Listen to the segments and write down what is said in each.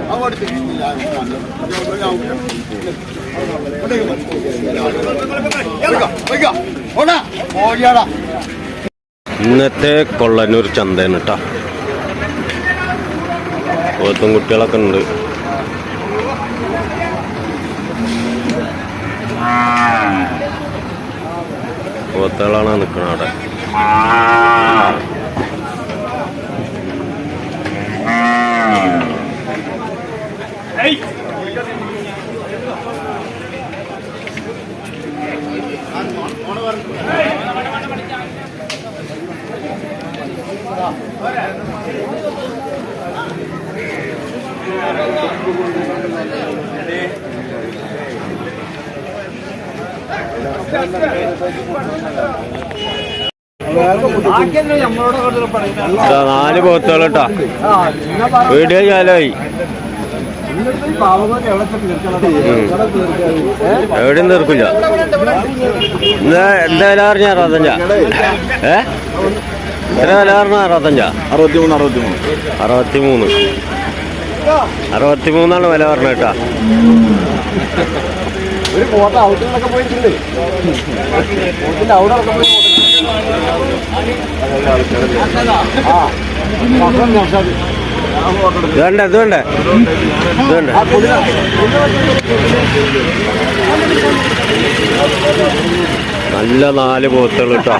ഞാൻ പറഞ്ഞത് ഇന്നത്തെ കൊള്ളനൂർ ചന്തയാണ് കേട്ടോ പോത്തും കുട്ടികളൊക്കെ ഉണ്ട്. പോത്തുകളാണ് നിൽക്കുന്നത് അവിടെ. ഇതാ നാല് പോത്തുകളട്ടാ വീട്ടിൽ ചാലായി എവിടെ തീർക്കില്ല. ഇന്ന് എന്താ വില പറഞ്ഞ അറുപത്തഞ്ചാ ഏ? എത്ര വില പറഞ്ഞ അറുപത്തഞ്ചാ? അറുപത്തിമൂന്ന് അറുപത്തിമൂന്ന്. അറുപത്തിമൂന്ന്. അറുപത്തിമൂന്നാണ് വില പറഞ്ഞ കേട്ടാ. ഒരു ഔട്ടിലൊക്കെ പോയിട്ടുണ്ട്. ഔട്ടിൽ അവിടെ ഒക്കെ പോയി. ആ ഭക്ഷണം നൗഷാദ്. ഇത് നല്ല നാല് പോത്തുകൾ കേട്ടോ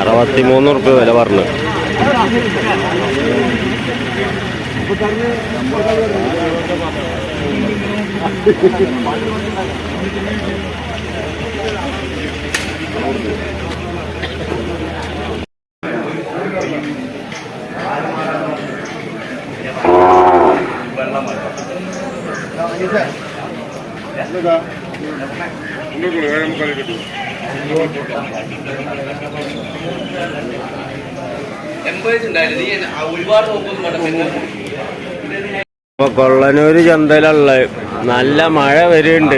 അറുപത്തിമൂന്ന് റുപ്യ വില പറഞ്ഞു. ഒരുപാട് നോക്കൊന്നും ഇപ്പൊ കൊള്ളനൂര് ചന്തയിലുള്ള നല്ല മഴ വരുന്നുണ്ട്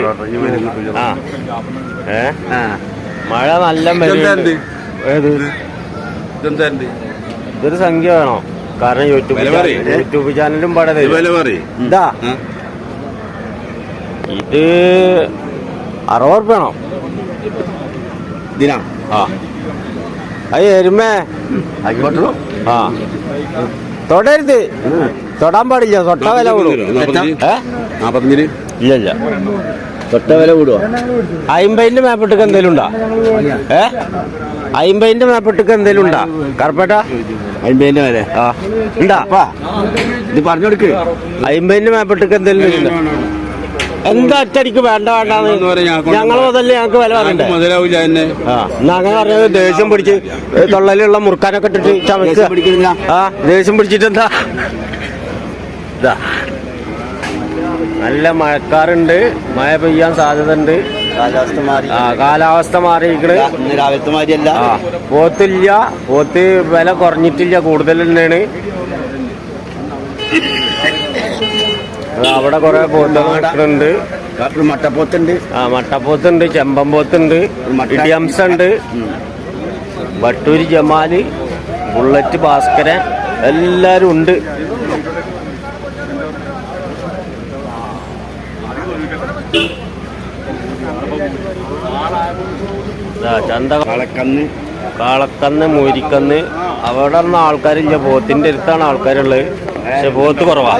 ആ. ഏ? മഴ നല്ല ഇതൊരു സംഖ്യ വേണോ? കാരണം യൂട്യൂബ് യൂട്യൂബ് ചാനലും പടം ഇതാ ഇത്. അറുപത് റുപ്യ വേണോ. ദിനാ. ആ. അത് എരുമേ. ആയിക്കോട്ടോ. ആ. തൊടരുത്. തൊടാൻ പാടില്ല തൊട്ട വില കൂടും. ഇല്ല ഇല്ല. തൊട്ട വില കൂടുവോ? അയിമ്പതിന്റെ മേപ്പിട്ടക്ക് എന്തേലും ഉണ്ടാ? ഏ? അയിമ്പതിന്റെ മേപ്പിട്ടക്ക് എന്തേലും ഉണ്ടാ? കറുപ്പേട്ട? അയിമ്പതിന്റെ വരെ ആ. ഉണ്ടാ? ഇത് പറഞ്ഞു കൊടുക്ക്. അയിമ്പതിന്റെ മേപ്പിട്ടക്ക് എന്തേലും എന്താ അച്ചടിക്ക് വേണ്ട വേണ്ടെന്ന് ഞങ്ങൾ മുതലേ ഞങ്ങൾക്ക് വില പറയണ്ടേ? മുതലാവില്ല എന്നെ അങ്ങനെ പറഞ്ഞത് ദേഷ്യം പിടിച്ച് തൊള്ളലുള്ള മുറുക്കാനൊക്കെ ഇട്ടിട്ട് ദേഷ്യം ആ ദേഷ്യം പിടിച്ചിട്ട് എന്താ ഇതാ. നല്ല മഴക്കാറുണ്ട്. മഴ പെയ്യാൻ സാധ്യത ഉണ്ട് കാലാവസ്ഥ മാറി. ആ കാലാവസ്ഥ മാറിയിരിക്കണ്. രാവിലത്തെ ആ പോത്തില്ല. പോത്ത് വില കുറഞ്ഞിട്ടില്ല കൂടുതൽ തന്നെയാണ്. അവിടെ കുറെ പോത്തുണ്ട് മട്ടപ്പോത്തുണ്ട്. ആ മട്ടപ്പോത്തുണ്ട് ചെമ്പം പോത്തുണ്ട് മട്ട- ഇടിയംസ ഉണ്ട് വട്ടൂരി ജമാൽ ബുള്ളറ്റ് ഭാസ്കരൻ എല്ലാരും ഉണ്ട്. ചന്തക്കന്ന് ചന്ത കളക്കന്ന്. കാളക്കന്ന് മൂരിക്കന്ന്. അവിടെ നിന്ന് ആൾക്കാരില്ല പോത്തിന്റെ അടുത്താണ് ആൾക്കാരുള്ളത്. പക്ഷെ പോത്ത് കുറവാ.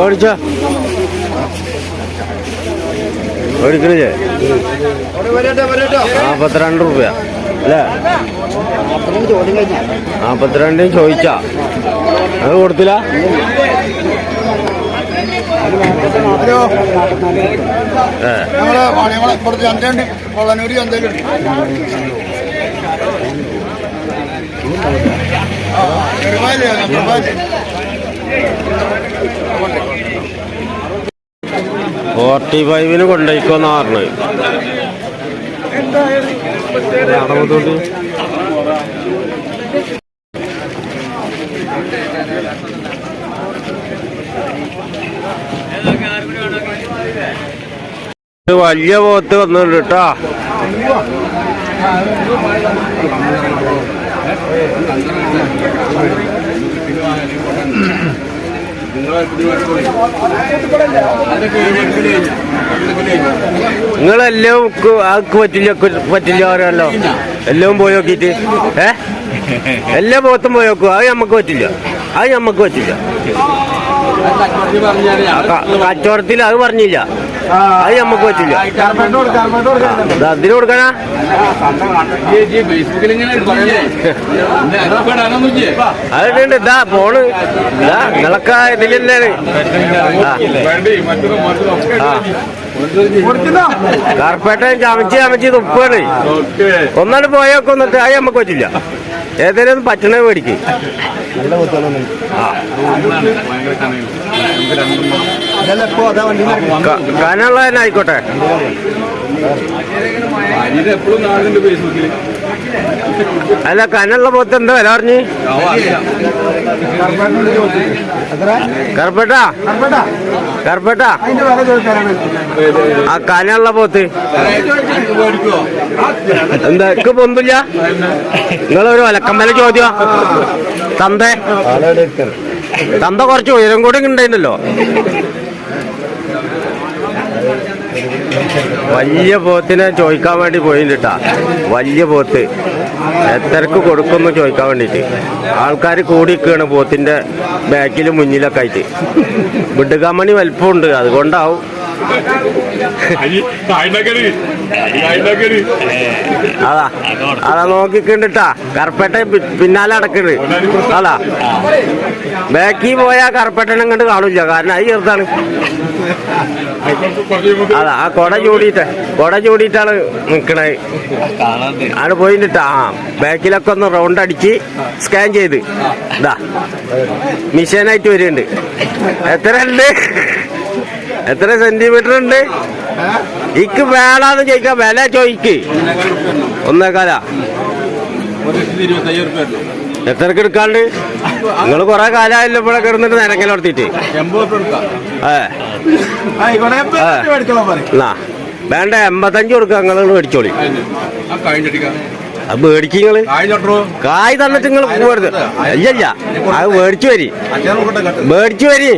ഓടിച്ചോ. ഓടിക്കണില്ലേ നാപ്പത്തിരണ്ട് രൂപ അല്ലേ? നാപ്പത്തിരണ്ടിന് ചോദിച്ചാ. അത് കൊടുത്തില്ല? ചന്തയിലുണ്ട് ഫോർട്ടി ഫൈവിന് കൊണ്ടുപോയിക്കോന്ന് ഇത് വലിയ പോത്ത് വന്നിട്ടുണ്ട് കേട്ടോ. നിങ്ങളെല്ലാം ആൾക്ക് പറ്റില്ല പറ്റില്ല പറയാമല്ലോ എല്ലാം പോയി നോക്കിയിട്ട്. ഏ? എല്ലാ പോത്തും പോയി നോക്കും. അത് നമുക്ക് പറ്റില്ല. അത് നമുക്ക് പറ്റില്ല. കച്ചവടത്തിൽ അത് പറഞ്ഞില്ല. അത് നമുക്ക് പറ്റില്ല അതിന് കൊടുക്കാനാ? അതുണ്ട് ഇതാ ഫോണ്. ഇതാ നിങ്ങളൊക്കെ ഇതിൽ തന്നെയാണ്. ആ. ആ കാർപ്പേട്ടൻ ചമച്ച് ചമച്ച് തുപ്പാണ് ഒന്നാണ് പോയൊക്കെ ഒന്നിട്ട് അത് നമുക്ക് പറ്റില്ല. ഏതെങ്കിലും ഒന്ന് പറ്റണേ മേടിക്ക്. കനുള്ള തന്നെ ആയിക്കോട്ടെ. എപ്പോഴും കാണുന്നുണ്ട് ഫേസ്ബുക്കിൽ അല്ല കനുള്ള പോത്ത് എന്താ വില പറഞ്ഞ്? കറുപ്പട്ടാ? കറുപ്പട്ടാ? ആ കനുള്ള പോത്ത്. എന്താ ഇക്ക് പൊന്തില്ല? നിങ്ങളൊരു വലക്കമ്പല ചോദ്യം തന്ത. തന്ത കുറച്ച് ഉയരം കൂടി ഉണ്ടായിരുന്നല്ലോ വലിയ പോത്തിനെ ചോദിക്കാൻ വേണ്ടി പോയിട്ടാ വലിയ പോത്ത്. എത്രക്ക് കൊടുക്കുന്നു ചോദിക്കാൻ വേണ്ടിട്ട് ആൾക്കാർ കൂടിക്കാണ് പോത്തിന്റെ ബാക്കിലും മുന്നിലൊക്കെ ആയിട്ട്. വിടുകമണി വലിപ്പമുണ്ട്. അതുകൊണ്ടാവും അതാ. നോക്കിക്കണ്ടിട്ടാ. കറുപ്പേട്ട പിന്നാലെ അടക്കണ് അതാ. ബാക്കി പോയാ കറുപ്പേട്ടനെ കണ്ട് കാണില്ല. കാരണം അത് ചെറുതാണ്. അതാ ആ കൊട ചൂടിയിട്ട് കൊട ചൂടിയിട്ടാണ് നിക്കണത് ആണ് പോയിട്ടാ ആ ബാക്കിലൊക്കെ ഒന്ന് റൗണ്ട് അടിച്ച് സ്കാൻ ചെയ്ത്. ഇതാ. മിഷീനായിട്ട് വരുന്നുണ്ട് എത്ര ഉണ്ട്? എത്ര സെന്റിമീറ്റർ ഉണ്ട്? ഇക്ക് വേണാന്ന് ചോദിക്കാം വില ചോദിക്ക്. ഒന്നേക്കാല. എത്രക്ക് എടുക്കാണ്ട്? നിങ്ങൾ കുറെ കാലമായില്ല ഇവിടെ കിടന്നിട്ട് നിരങ്ങലോർത്തിട്ട് നടത്തിട്ട് വേണ്ട എൺപത്തഞ്ച് കൊടുക്കുക നിങ്ങൾ മേടിച്ചോളി. അത് മേടിക്ക് നിങ്ങൾ. കഴിഞ്ഞോ കായ് തന്നിട്ട് നിങ്ങൾ പോകരുത് അല്ലല്ല അത് മേടിച്ചു വരി. മേടിച്ചു വരി.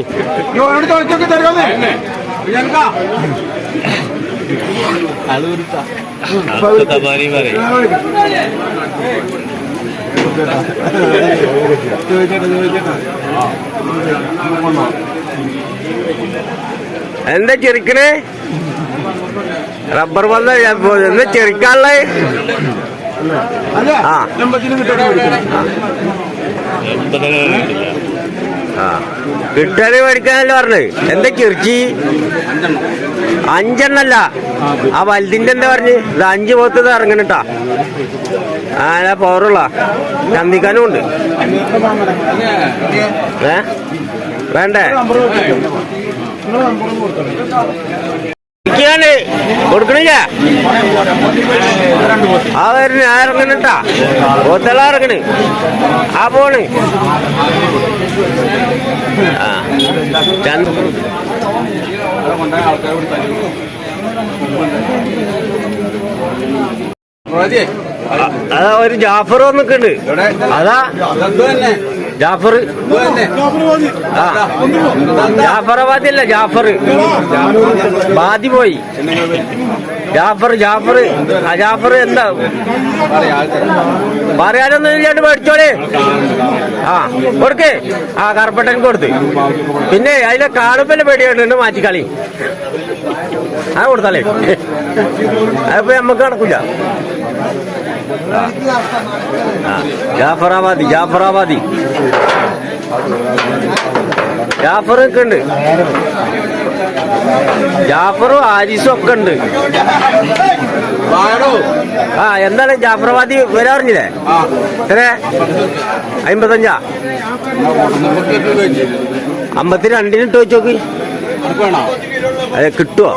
എന്താ ചെറുക്കണേ റബ്ബർ വന്ന എന്താ ചെറുക്കാനുള്ളേ ആ. ആ. മേടിക്കാനല്ലേ പറഞ്ഞത് എന്താ കിർച്ചി? അഞ്ചെണ്ണല്ല. ആ വലുതിന്റെ എന്താ പറഞ്ഞു? ഇത് അഞ്ച് പോത്തത് ഇറങ്ങണട്ടാ. ആ പവറുള്ള ചന്തിക്കാനും ഉണ്ട്. ഏ? വേണ്ടേ? ഇരിക്കാണ്. കൊടുക്കണില്ല. ആ വരുന്ന ആ ഇറങ്ങണട്ടാ പോത്തള ഇറങ്ങണ് ആ പോണ്. ആ അതാ ഒരു ജാഫർ വന്നിട്ടുണ്ട് അതാ. ജാഫർ. ജാഫറാബാദി അല്ല ജാഫർ. ബാദി പോയി. ജാഫർ ജാഫർ. ആ എന്താ? പറയാനൊന്നും ഇല്ലാണ്ട് മേടിച്ചോളെ. ആ കൊടുക്കേ. ആ കറുപ്പട്ടൻ കൊടുത്ത്. പിന്നെ അതിലെ കാണുമ്പല്ലേ പേടിയുണ്ട് മാറ്റിക്കളി. ആ കൊടുത്താലേ. അതിപ്പോ നമുക്ക് നടക്കൂല. ആ ജാഫറാബാദി ജാഫറാബാദി. ജാഫറൊക്കെ ഉണ്ട് ജാഫറും ആരിസും ഒക്കെ ഉണ്ട്. ആ എന്താണ് ജാഫറാബാദി വരാറിഞ്ഞില്ലേ എത്ര? അമ്പത്തഞ്ചാ അമ്പത്തി രണ്ടിന് ഇട്ട് വെച്ചോക്ക് അതെ കിട്ടുവോ?